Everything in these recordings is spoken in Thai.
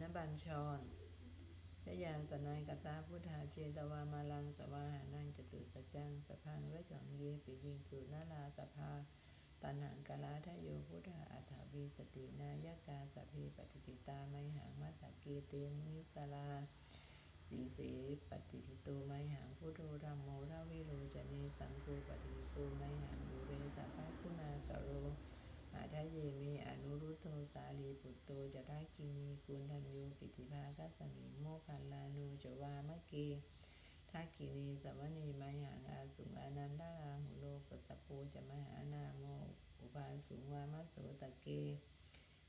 นบัญชรชยานสนายกตาพุทธาเจตวามาลังสวาหานังจตุสัจังสะพังวสังเยปิวิงสุนาลาสภาตันหังกะลาทะโยพุทธาอัฏฐวีสตินายกาสพเพปฏิติตาไมหังมัสสกเกเตนิสลาสีเสปฏิทิโตไมหังพุทโธธรรมโมราวิโรจเนสังโฆปฏิทิโตไมหังบุเรสัพพะคุณากโร อาทะเยเมอนุรุตโตสาลีปุตโตจะได้กินีกุณทันโยปิติภาคัสมิงโมคันลานูจวามะเกทักกินีสมณีไมหังอาสุงอนันดาราหุโลกตะโปจะมหานาโมอุปาสุวามะโสตะเก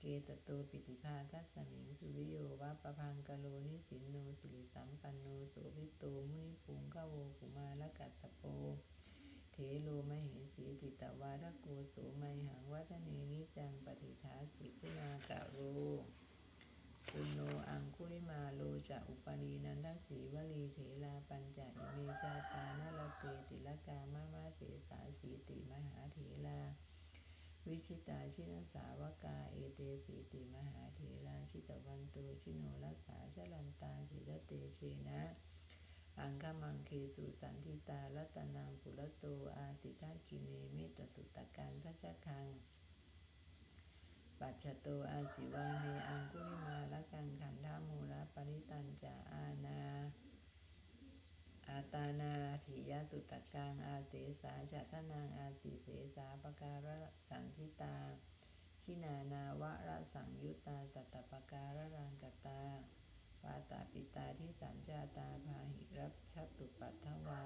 เกตโตปิติภาคัสมิงสุริโยวะปะพังกะโลนิสินโนสิริสัมปันโนโสภิโตมุนิปุงกะโวกุมารกัตตะโป โลมเหสีติตวาทโกโสไมหังวัฒเนนิจังปฏิทาสิคุณากะโรปุณโนอังคุริมาโลจะอุปนีนันทสีวลีเถลาปัญจอิเมชาตานรเตติลกามามาเสสาสีติมหาเถลาวิชิตาชินสาวกาเอเตสีติมหาเถราชิตวันโตชิโนรักษาชลันตาจิรเตเชนะ อังคมังเคสุสันทิตารัตนังปุ ตอาติทักกิเนเมตตุตการทัชคัง ปัจจโตอาศิวาเนอังคุริมาละกังขันธามูระปริตันจาอาณาอาตานาถิยสุตกังอาเสสาจัตนางอาติเสสาปการะสังทิตาชินานาวะระสังยุตตาสัตตปการะรังกตาปาตาปิตาที่สัญจาตาพาหิรับชัตตุปัทวา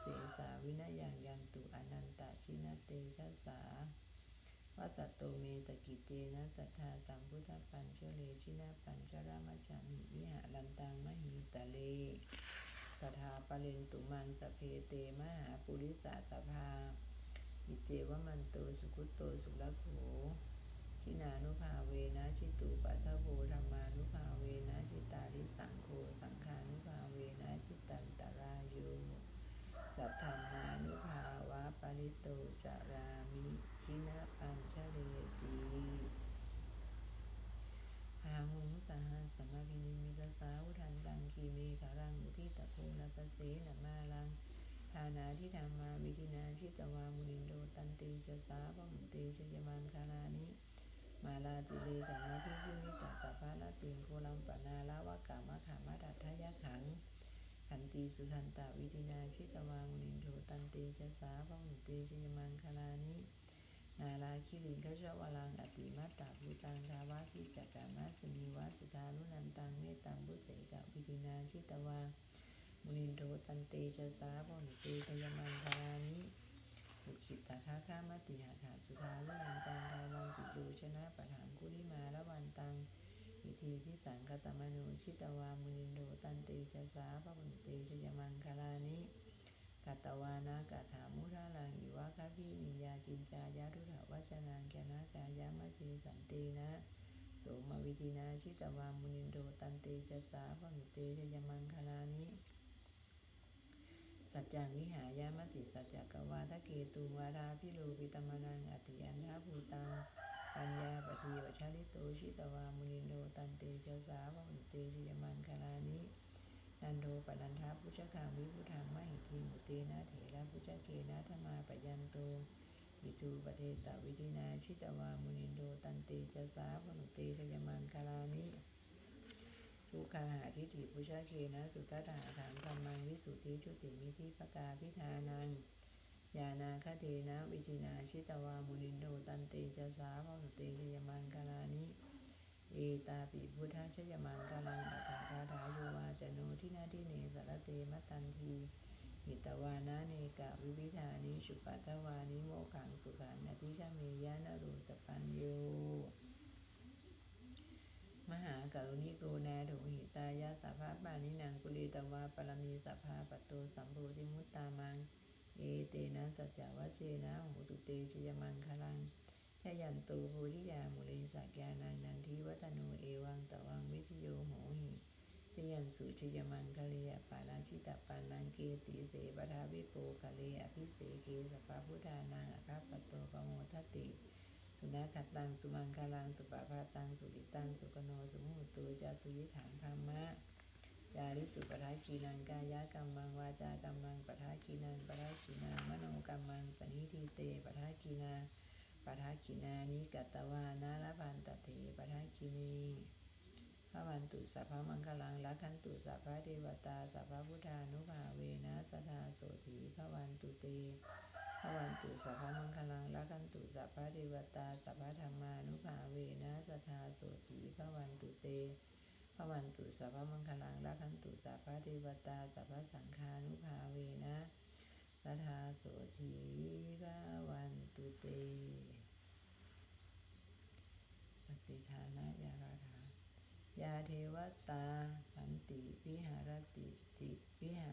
เสสาวินยังยันตุอนันตชินเตชะสาวัตโตเมตกิเตนะสัทธาสัมพุทธปัญเชเลชินาปัญชรามจามิวิหารันตังมหิตะเลตถาปเรนตุมังสเพเตมหาปุริสาสภาอิเจวมันโตสุขุโตสุรโขชินานุภาเวนะชิตุปัทโวธรรมานุภาเวนะชิตาริสังโฆสังฆานุภาเวนะชิตันตรายโย สัทธรรมานุภาวะปริโตจารามิชินะปัญชเลตีหาหุงสหสมาพินิมิตสาวุทันตังคีเมขารังอุทิตโพนัสเสนมาลังทานาทิธรรมาวิธินาชิตวามุนินโดตันติจะสาพมุนเชยมันคารานิมาลาติเลสามาพิพุนิตาตาภาลติงโคลัมปนาลาวกามะขามาดัททยขัง ขันติสุทันตาวิทินาชิตวามุนินโทตันติจะสาพมุนเตชยมังคลานินาลาคิริงขชวลังอติมัตตาภูตังทาวาคิจักกามาสนิวาสุธาลุนันตังเมตังบุเสกวิทินาชิตวามุนินโทตันเตจะสาบอนเตตยมังทานิบุขิตาคาคามติหาขาสุธาลุนันตังทาวันติโยชนะปะถังกุลิมาละวันตัง ทีพิสังกตมโนชิตวามุนินโทตันเตจะสาบอนเตชยมังคลานิกัตวานากาถามุราลังอิวะคาพินิยาจินจายารุถวัจนังแกนากายามะเจสันเตนะโสมวิธินาชิตวามุนินโดตันเตจะสาพนุเตชยมังคลานิสัจจังวิหายามติสัจจกวาทะเกตุวาราพิโลปิตมนังอติยันทาภูตัง ปัญญาปฏิวชาลิโตชิตวามุนินโดตันเตจสาพนุเตชยมังคลานินันโดปนันทาพุชคังวิพุทังมหิทีมุเตนะเถระพุชเกนะธรรมาปยันโตวิทูปเทสวิธินาชิตวามุนินโดตันเตจสาพนุเตชยมังคลานิทุกขาหาทิฏฐิพุชเคนะสุตตะถามธรรมังวิสุทธิชุติมิทิปกาพิธานัง ยานาคเทนะวิธินาชิตวามุนินโดตันเตจะสาพนุเตชยมังคลานิเอตาปิพุทธชยมังกาลังอัฏฐาคาถาโยวาจโนทินาทิเนสารเตมตันทีหิตวานาเนกะวิวิธานิชุปัตวานิโมขังสุขังอธิกเมยานารูสปัญโยมหากรุณิโกนาโถหิตายะสัพพะปานินังกุลิตวาปรมีสัพพะปะโตสัมโพธิมุตตามัง เอเตนะสัจจวัชเชนะโหตุเตชยมังคลังชยันตูโพธิยามุเลสักยานังนันทิวัฒโนเอวังตวังวิชโยโหหิชยันสุชยมังคะเลอปาราชิตปานังเกติเสปทาวิโปคะเลอภิเสเกสปะพุทธานังอคัปปโตปโมทติ สุนัขตังสุมังคลังสุปาพาตังสุริตังสุกโนสุมุตุจาตุยิฐานพามะ ยาริสุปทากีนังกายกรรมังวาจากรรมังปทากีนังปทากีนามโนกรรมังปณิทิเตปทากีนาปทากีนานิกัตวานาลพันตเถปทากีนีพระวันตุสัพพะมังคลังละคันตุสัพพะเทวตาสัพพะพุทธานุภาเวนะสทาโสถีพระวันตุเตพระวันตุสัพพะมังคลังละกันตุสัพพะเทวตาสัพพะธรรมานุภาเวนะสทาโสถีพระวันตุเต พระวันตุสัพพมังคลังละกันตุสัพพะเทวตาสัพพะสังฆานุภาเวนะสทาโสถีพระวันตุเตปฏิทานะยาราธายาเทวตาสันติวิหารติติวิหา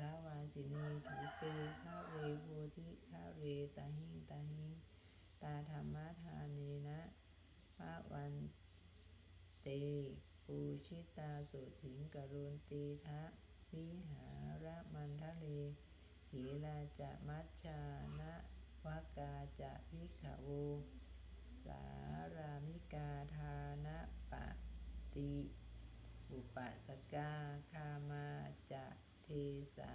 ราวาสินีถูเปข้าเวโพธิข้าเวตาหิงตาหิงตาธรรมทานเนนะพระวันเต ปูชิตาสุถิงกรุณตีทะวิหารมันทะเลขีลาจะมัชชานะวากาจะพิขโวสารามิกาทานะปะติอุปสกาคามาจะเทสา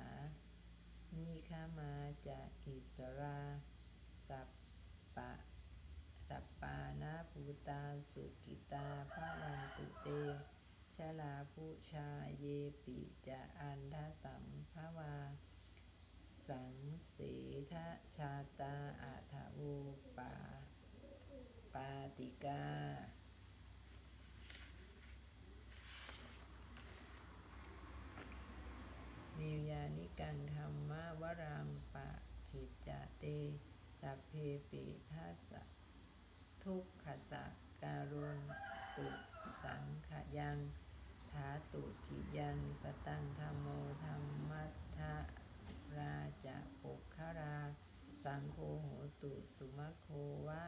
นิคามาจะอิสราสัปปะ นาภูตาสุกิตาภาวันตุเตชลาภูชาเยปิจะอันทสัมภวา สังเสทะชาตาอาถาวูปาปาติกานิวยานิกังธรรมวรังปะขิจจะเตสัพเพปิทัสสะ ทุกขสักการุณตุสังขยังถาตุขิยังสตังธรรมโมธรรมัทธราจะปุคารา สังโฆโหตุสุมะโควะ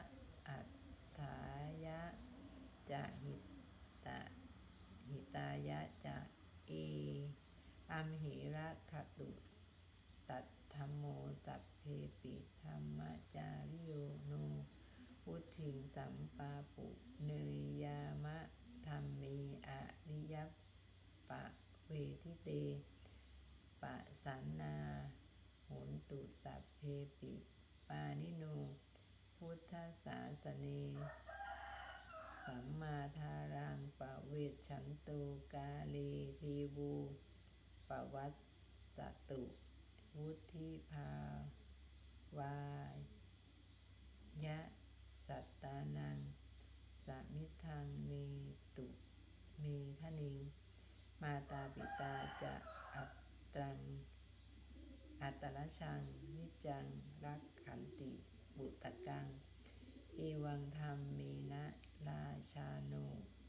อัฏฐายะจะหิตะหิตายะจะเออัมหิระขตุสัทธรรมโมสัพเพปิธรรมจาริโยโน พุทธิงสัมปาปุเนยยามะธรรมเมอริยปะเวทิเต ปะสันนาโหนตุสัพเพปิ ปานิโน พุทธศาสเนสัมมาทารังปะเวชฉันตุกาเลเทวูปวัสสตุ วุธิภาวายะ สัตตานังสามิทังเมตุเมทะนิง มาตาปิตาจะอัตตัง อัตตลชัง นิจัง รักขันติ บุตตกัง เอวังธรรมเมนะราชาโน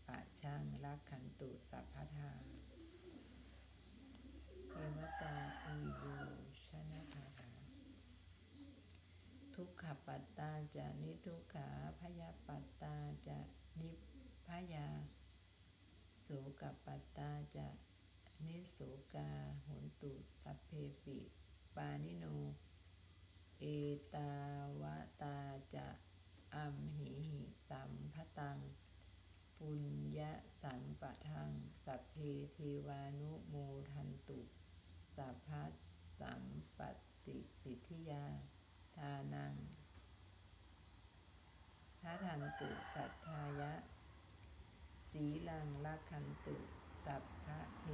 ปะชัง รักขันตุสัพพทา เอวตาอุโยชนะคาถาทุก ขปัตตาจะนิทุกขาพยาปัตตาจะนิพยาโสกปัตตาจะนิโสกาโหนตุสัพเพปิปานิโน เอตาวตาจะอัมหิหิสัมพตัง ปุญญะสัมปะทัง สัพเพเทวานุโมทันตุ สัพพสัมปติสิทธิยา ทานังทัทันตุสัทธายะ สีลังลักขันตุสับพพะเท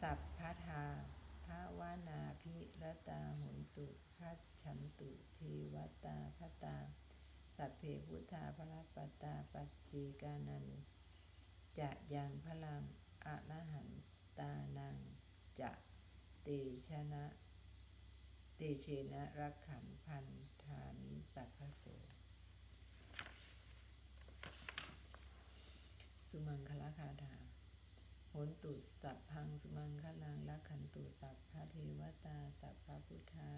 สัพพะทาภาวนาพิรตาหุนตุคัจฉันตุเทวตาพตา สัพเพพุทธาพระปตาปัจเจกานันจะยังพลังอะรหันตานังจะเตชนะ เตเชนะรักขันพันธานิสัพพโสสุมังคลาคาถาโหนตุสัพพังสุมังคลังลักขันตุสัพพะเทวตาสัพพะพุทธา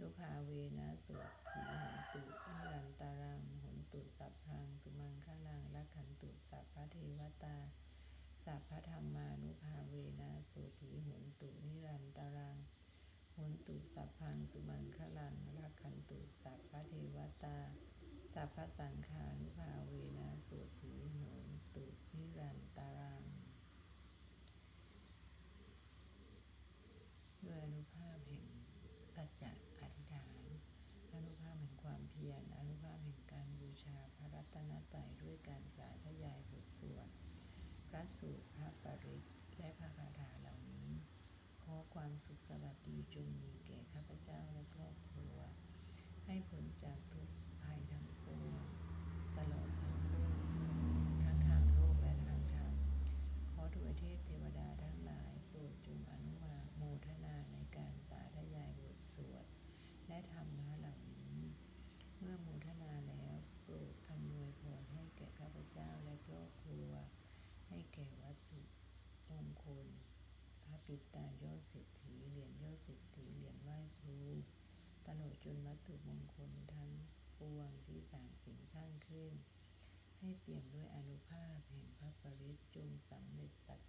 นุภาเวนะสุขีโหนตุนิรันตารังโหนตุสัพพังสุมังคลังลักขันตุสัพพะเทวตาสัพพะธรรมานุภาเวนะสุขีโหนตุนิรันตารัง หุนตุสัพพังสุมังคลังรักขันตุสัพพะเทวตาสัพพตังขานุภาเวนะสุถิหนุตุนิรันตาราง ความสุขสวัสดีจงมีแก่ข้าพเจ้าและครอบครัว ให้ผลจากทุกภัยทั้งปวง ดสิทธิเหรียญยอดสิทธิเหรียญไหว้ครูปโนจุนวัตถุมงคลทั้งปวงที่ต่างสิ่งข้างขึ้น ให้เปี่ยมด้วยอนุภาพแห่งพระปริศจงสำเร็จปัจ